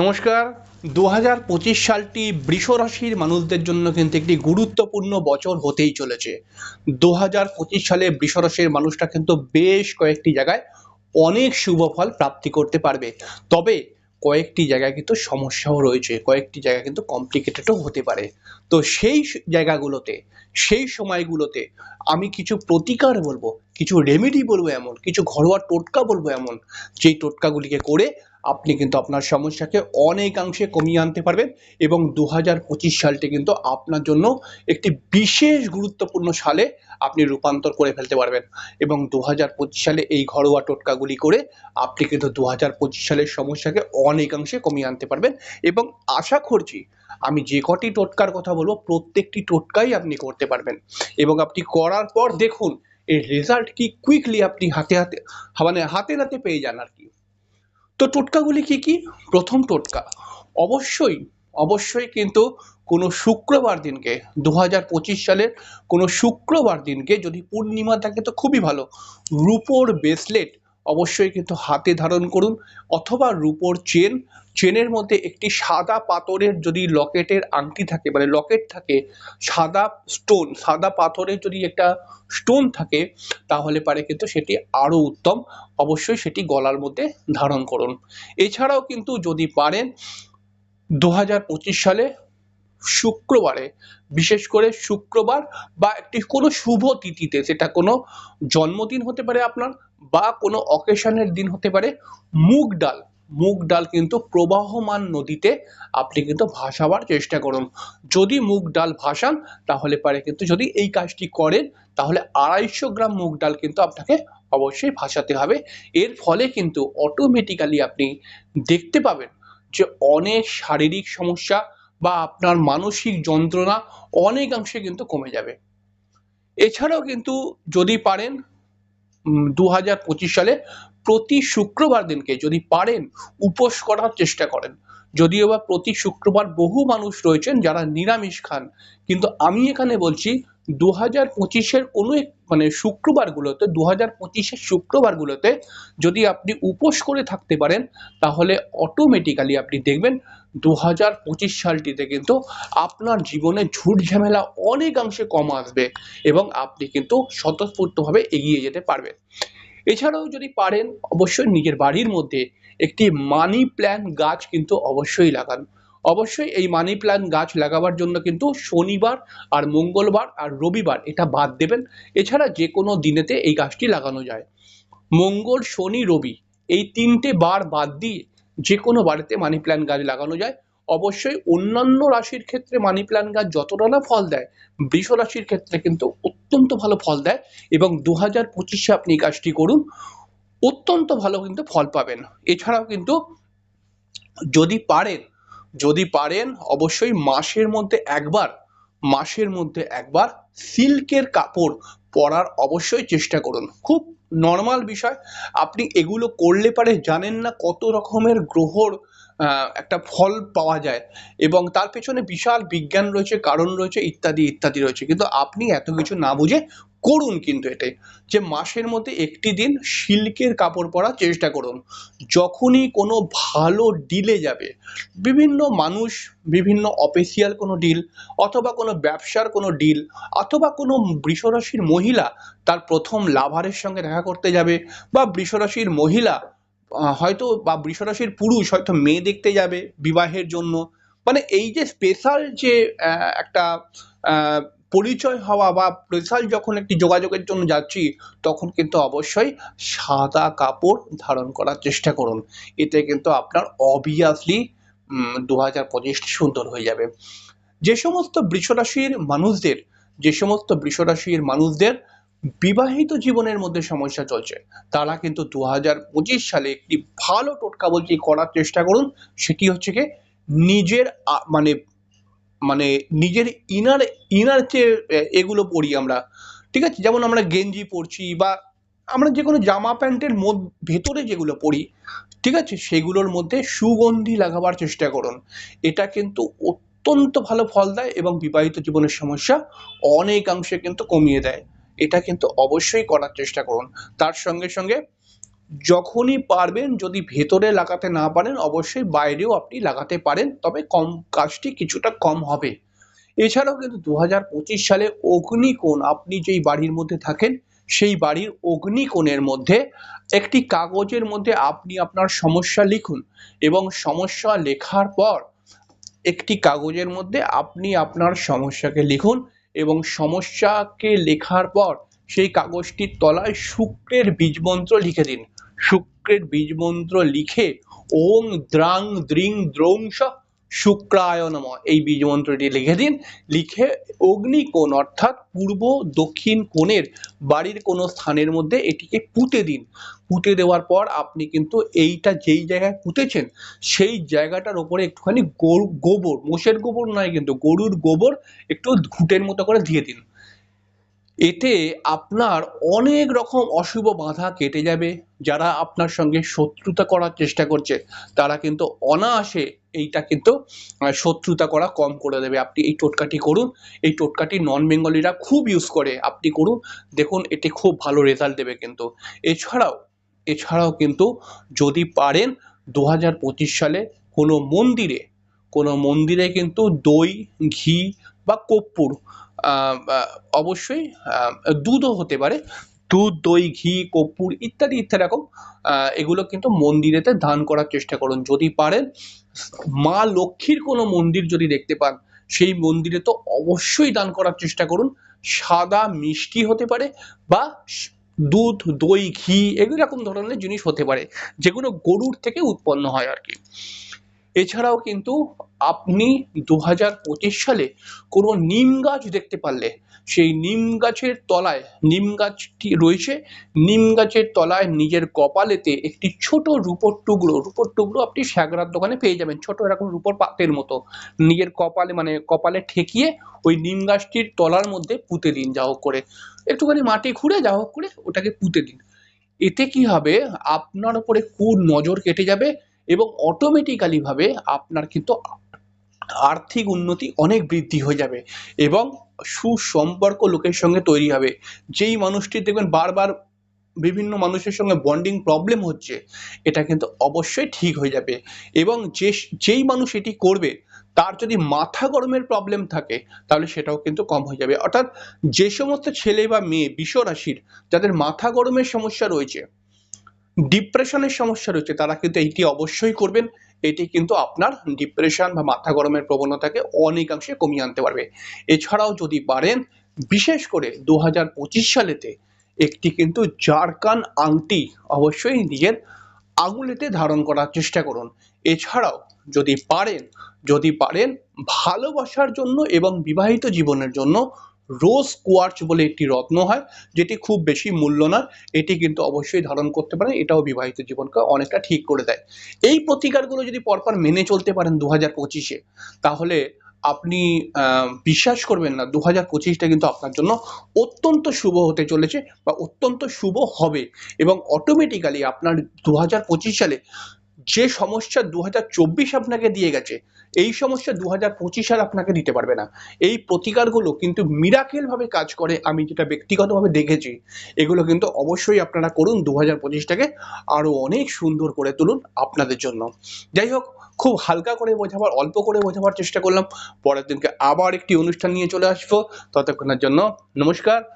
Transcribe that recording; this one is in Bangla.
নমস্কার। দু হাজার পঁচিশ সালটি বৃষ রাশির মানুষদের জন্য কিন্তু একটি গুরুত্বপূর্ণ বছর হতেই চলেছে। দু হাজার পঁচিশ সালে বৃষ রাশির মানুষটা কিন্তু বেশ কয়েকটি জায়গায় অনেক শুভ ফল প্রাপ্তি করতে পারবে। তবে কয়েকটি জায়গায় কিন্তু সমস্যাও রয়েছে, কয়েকটি জায়গা কিন্তু কমপ্লিকেটেডও হতে পারে। তো সেই জায়গাগুলোতে, সেই সময়গুলোতে আমি কিছু প্রতিকার বলব, কিছু রেমেডি বলব এমন, কিছু ঘরোয়া টোটকা বলব এমন, যেই টোটকাগুলিকে করে আপনি কিন্তু আপনার সমস্যাকে অনেকাংশে কমিয়ে আনতে পারবেন এবং দু হাজার পঁচিশ সালটি কিন্তু আপনার জন্য একটি বিশেষ গুরুত্বপূর্ণ সালে আপনি রূপান্তর করে ফেলতে পারবেন। এবং দু হাজার পঁচিশ সালে এই ঘরোয়া টোটকাগুলি করে আপনি কিন্তু দু হাজার পঁচিশ সালের সমস্যাকে অনেকাংশে কমিয়ে আনতে পারবেন। এবং আশা করছি আমি যে কটি টোটকার কথা বলব, প্রত্যেকটি টোটকাই আপনি করতে পারবেন। এবং আপনি করার পর দেখুন, এর রেজাল্ট কি কুইকলি আপনি হাতে হাতে মানে হাতে নাতে পেয়ে যান আর কি। তো টোটকাগুলি কি কি? প্রথম টোটকা, অবশ্যই অবশ্যই কিন্তু কোনো শুক্রবার দিনকে দু হাজার পঁচিশ সালের কোনো শুক্রবার দিনকে যদি পূর্ণিমা থাকে তো খুবই ভালো। রুপোর ব্রেসলেট অবশ্যই কিন্তু হাতে ধারণ করুন অথবা রূপোর চেন, চেনের মধ্যে একটি সাদা পাথরের যদি লকেটের আংটি থাকে মানে লকেট থাকে, সাদা স্টোন সাদা পাথরের যদি একটা স্টোন থাকে, তাহলে পারে কিন্তু সেটি আরও উত্তম। অবশ্যই সেটি গলার মধ্যে ধারণ করুন। এছাড়াও কিন্তু যদি পারেন দু হাজার পঁচিশ সালে শুক্রবারে, বিশেষ করে শুক্রবার বা একটি কোনো শুভ তিথিতে, সেটা কোনো জন্মদিন হতে পারে আপনার বা কোনো অকেশনের দিন হতে পারে মুগ ডাল। মুগ ডাল কিন্তু প্রবাহমান নদীতে আপনি কিন্তু ভাসাবার চেষ্টা করুন। যদি মুগ ডাল ভাসান, তাহলে পারে কিন্তু যদি এই কাজটি করেন, তাহলে আড়াইশো গ্রাম মুগ ডাল কিন্তু আপনাকে অবশ্যই ভাসাতে হবে। এর ফলে কিন্তু অটোমেটিক্যালি আপনি দেখতে পাবেন যে অনেক শারীরিক সমস্যা বা আপনার মানসিক যন্ত্রণা অনেকাংশে কিন্তু কমে যাবে। এছাড়াও কিন্তু যদি পারেন দু হাজার পঁচিশ সালে প্রতি শুক্রবার দিনকে যদি পারেন উপোস করার চেষ্টা করেন। যদিও বা প্রতি শুক্রবার বহু মানুষ রয়েছেন যারা নিরামিষ খান, কিন্তু আমি এখানে বলছি দু হাজার পঁচিশের কোনো মানে শুক্রবারগুলোতে দু হাজার পঁচিশের শুক্রবারগুলোতে যদি আপনি উপোস করে থাকতে পারেন, তাহলে অটোমেটিক্যালি আপনি দেখবেন দু হাজার পঁচিশ সালটিতে কিন্তু আপনার জীবনে ঝুট ঝামেলা অনেকাংশে কম আসবে এবং আপনি কিন্তু স্বতঃস্ফূর্তভাবে এগিয়ে যেতে পারবেন। এছাড়াও যদি পারেন, অবশ্যই নিজের বাড়ির মধ্যে একটি মানি প্ল্যান্ট গাছ কিন্তু অবশ্যই লাগান। অবশ্যই এই মানি প্ল্যান্ট গাছ লাগাবার জন্য কিন্তু শনিবার আর মঙ্গলবার আর রবিবার এটা বাদ দেবেন। এছাড়া যে কোনো দিনেতে এই গাছটি লাগানো যায়। মঙ্গল, শনি, রবি এই তিনটে বার বাদ দিয়ে যে কোনো বাড়িতে মানি প্ল্যান্ট গাছ লাগানো যায়। অবশ্যই অন্যান্য রাশির ক্ষেত্রে মানি প্ল্যান্ট গাছ যতটা না ফল দেয়, বৃষ রাশির ক্ষেত্রে কিন্তু অত্যন্ত ভালো ফল দেয় এবং দু হাজার পঁচিশে আপনি কাজটি করুন, অত্যন্ত ভালো কিন্তু ফল পাবেন। এছাড়াও কিন্তু যদি পারেন যদি পারেন, অবশ্যই মাসের মধ্যে একবার মাসের মধ্যে একবার সিল্কের কাপড় পরার অবশ্যই চেষ্টা করুন। খুব নর্মাল বিষয়। আপনি এগুলো করলে পারে জানেন না কত রকমের গ্রহর একটা ফল পাওয়া যায় এবং তার পেছনে বিশাল বিজ্ঞান রয়েছে, কারণ রয়েছে, ইত্যাদি ইত্যাদি রয়েছে। কিন্তু আপনি এত কিছু না বুঝে করুন কিন্তু এটাই। যে মাসের মধ্যে একটি দিন সিল্কের কাপড় পরার চেষ্টা করুন। যখনই কোনো ভালো ডিলে যাবে, বিভিন্ন মানুষ, বিভিন্ন অফিসিয়াল কোনো ডিল অথবা কোনো ব্যবসার কোনো ডিল অথবা কোনো বৃষরাশির মহিলা তার প্রথম লাভারের সঙ্গে দেখা করতে যাবে বা বৃষরাশির মহিলা হয়তো বা বৃষরাশির পুরুষ হয়তো মেয়ে দেখতে যাবে বিবাহের জন্য। মানে এই যে স্পেশাল যে একটা পরিচয় হওয়া বা স্পেশাল যখন একটি যোগাযোগের জন্য যাচ্ছি, তখন কিন্তু অবশ্যই সাদা কাপড় ধারণ করার চেষ্টা করুন। এতে কিন্তু আপনার অবভিয়াসলি দু হাজার সুন্দর হয়ে যাবে। যে সমস্ত বৃষরাশির মানুষদের, যে সমস্ত বৃষরাশির মানুষদের বিবাহিত জীবনের মধ্যে সমস্যা চলছে, তারা কিন্তু দু হাজার পঁচিশ সালে একটি ভালো টোটকা বলছি করার চেষ্টা করুন। সেটি হচ্ছে কি নিজের মানে মানে নিজের ইনার ইনার যে এগুলো পরি আমরা। ঠিক আছে? যেমন আমরা গেঞ্জি পরছি বা আমরা যে কোনো জামা প্যান্টের ভেতরে যেগুলো পরি, ঠিক আছে? সেগুলোর মধ্যে সুগন্ধি লাগাবার চেষ্টা করুন। এটা কিন্তু অত্যন্ত ভালো ফল দেয় এবং বিবাহিত জীবনের সমস্যা অনেকাংশে কিন্তু কমিয়ে দেয়। এটা কিন্তু অবশ্যই করার চেষ্টা করুন। তার সঙ্গে সঙ্গে যখনই পারবেন, যদি ভেতরে লাগাতে না পারেন, অবশ্যই বাইরেও আপনি লাগাতে পারেন, তবে কম কাজটি কিছুটা কম হবে। এছাড়াও কিন্তু দু হাজার পঁচিশ সালে অগ্নিকোণ, আপনি যেই বাড়ির মধ্যে থাকেন, সেই বাড়ির অগ্নিকোণের মধ্যে একটি কাগজের মধ্যে আপনি আপনার সমস্যা লিখুন এবং সমস্যা লেখার পর একটি কাগজের মধ্যে আপনি আপনার সমস্যাকে লিখুন এবং সমস্যাকে লেখার পর সেই কাগজটির তলায় শুক্রের বীজমন্ত্র লিখে দিন। শুক্রের বীজমন্ত্র লিখে ওম দ্রাং দ্রিং দ্রৌংস শুক্রায় নম। এই বীজমন্ত্রটি লিখে দিন। লিখে অগ্নিকোণ অর্থাৎ পূর্ব দক্ষিণ কোণের বাড়ির কোনো স্থানের মধ্যে এটিকে পুঁতে দিন। পুঁতে দেওয়ার পর আপনি কিন্তু এইটা যেই জায়গায় পুঁতেছেন, সেই জায়গাটার ওপরে একটুখানি গোবর, মোষের গোবর নয় কিন্তু গরুর গোবর একটু ঘুটের মতো করে দিয়ে দিন। এতে আপনার অনেক রকম অশুভ বাধা কেটে যাবে। যারা আপনার সঙ্গে শত্রুতা করার চেষ্টা করছে, তারা কিন্তু অনায়াসে এইটা কিন্তু শত্রুতা করা কম করে দেবে। আপনি এই টোটকাটি করুন, এই টোটকাটি নন বেঙ্গলিরা খুব ইউজ করে। আপনি করুন, দেখুন এটি খুব ভালো রেজাল্ট দেবে কিন্তু। এছাড়াও এছাড়াও কিন্তু যদি পারেন দু হাজার পঁচিশ সালে কোনো মন্দিরে কোনো মন্দিরে কিন্তু দই, ঘি বা কর্পূর অবশ্যই দুধও হতে পারে। দুধ, দই, ঘি, কর্পূর ইত্যাদি ইত্যাদি রকম এগুলো কিন্তু মন্দিরেতে দান করার চেষ্টা করুন। যদি পারেন, মা লক্ষ্মীর কোনো মন্দির যদি দেখতে পান, সেই মন্দিরে তো অবশ্যই দান করার চেষ্টা করুন। সাদা মিষ্টি হতে পারে বা দুধ, দই, ঘি এগুলো রকম ধরনের জিনিস হতে পারে, যেগুলো গরুর থেকে উৎপন্ন হয় আর কি। এছাড়াও কিন্তু আপনি দু হাজার পঁচিশ সালে কোনো নিম গাছ দেখতে পারলে, সেই নিম গাছের তলায়, নিম গাছটি রয়েছে, নিম গাছের তলায় নিজের কপালেতে একটি ছোট রূপোর টুকরো রূপোর টুকরো আপনি স্যাগরার দোকানে পেয়ে যাবেন, ছোট এরকম রূপোর পাতের মতো। নিজের কপালে মানে কপালে ঠেকিয়ে ওই নিম গাছটির তলার মধ্যে পুঁতে দিন যা হোক করে। একটুখানি মাটি খুঁড়ে যা হোক করে ওটাকে পুঁতে দিন। এতে কি হবে? আপনার উপরে কুর নজর কেটে যাবে এবং অটোমেটিক্যালি ভাবে আপনার কিন্তু আর্থিক উন্নতি অনেক বৃদ্ধি হয়ে যাবে এবং সুসম্পর্ক লোকের সঙ্গে তৈরি হবে। যেই মানুষটি দেখবেন বারবার বিভিন্ন মানুষের সঙ্গে বন্ডিং প্রবলেম হচ্ছে, এটা কিন্তু অবশ্যই ঠিক হয়ে যাবে এবং যে যেই মানুষ এটি করবে, তার যদি মাথা গরমের প্রবলেম থাকে, তাহলে সেটাও কিন্তু কম হয়ে যাবে। অর্থাৎ যে সমস্ত ছেলে বা মেয়ে বিষ রাশির যাদের মাথা গরমের সমস্যা রয়েছে ডিপ্রেশনের সমস্যা রয়েছে, তারা কিন্তু এইটি অবশ্যই করবেন। এটি কিন্তু আপনার ডিপ্রেশন বা মাথা গরমের প্রবণতাকে অনেকাংশে কমিয়ে আনতে পারবে। এছাড়াও যদি পারেন, বিশেষ করে দু সালেতে একটি কিন্তু জারকান আংটি অবশ্যই নিজের আঙুলেতে ধারণ করার চেষ্টা করুন। এছাড়াও যদি পারেন যদি পারেন ভালোবাসার জন্য এবং বিবাহিত জীবনের জন্য রোজ কোয়ার্চ বলে একটি রত্ন হয়, যেটি খুব বেশি মূল্য নয়। এটি কিন্তু অবশ্যই ধারণ করতে পারেন, এটাও বিবাহিত জীবনকে অনেকটা ঠিক করে দেয়। এই প্রতিকারগুলো যদি পরপর মেনে চলতে পারেন দু হাজার পঁচিশে, তাহলে আপনি বিশ্বাস করবেন না দু হাজার পঁচিশটা কিন্তু আপনার জন্য অত্যন্ত শুভ হতে চলেছে বা অত্যন্ত শুভ হবে। এবং অটোমেটিক্যালি আপনার দু হাজার পঁচিশ সালে যে সমস্যা দু হাজার চব্বিশ আপনাকে দিয়ে গেছে এই সমস্যা দু হাজার পঁচিশ সাল আপনাকে দিতে পারবে না। এই প্রতিকারগুলো কিন্তু মিরাকেল ভাবে কাজ করে, আমি যেটা ব্যক্তিগতভাবে দেখেছি, এগুলো কিন্তু অবশ্যই আপনারা করুন দু হাজার পঁচিশটাকে আরও অনেক সুন্দর করে তুলুন আপনাদের জন্য। যাই হোক, খুব হালকা করে বোঝাবার, অল্প করে বোঝাবার চেষ্টা করলাম। পরের দিনকে আবার একটি অনুষ্ঠান নিয়ে চলে আসব। ততক্ষণের জন্য নমস্কার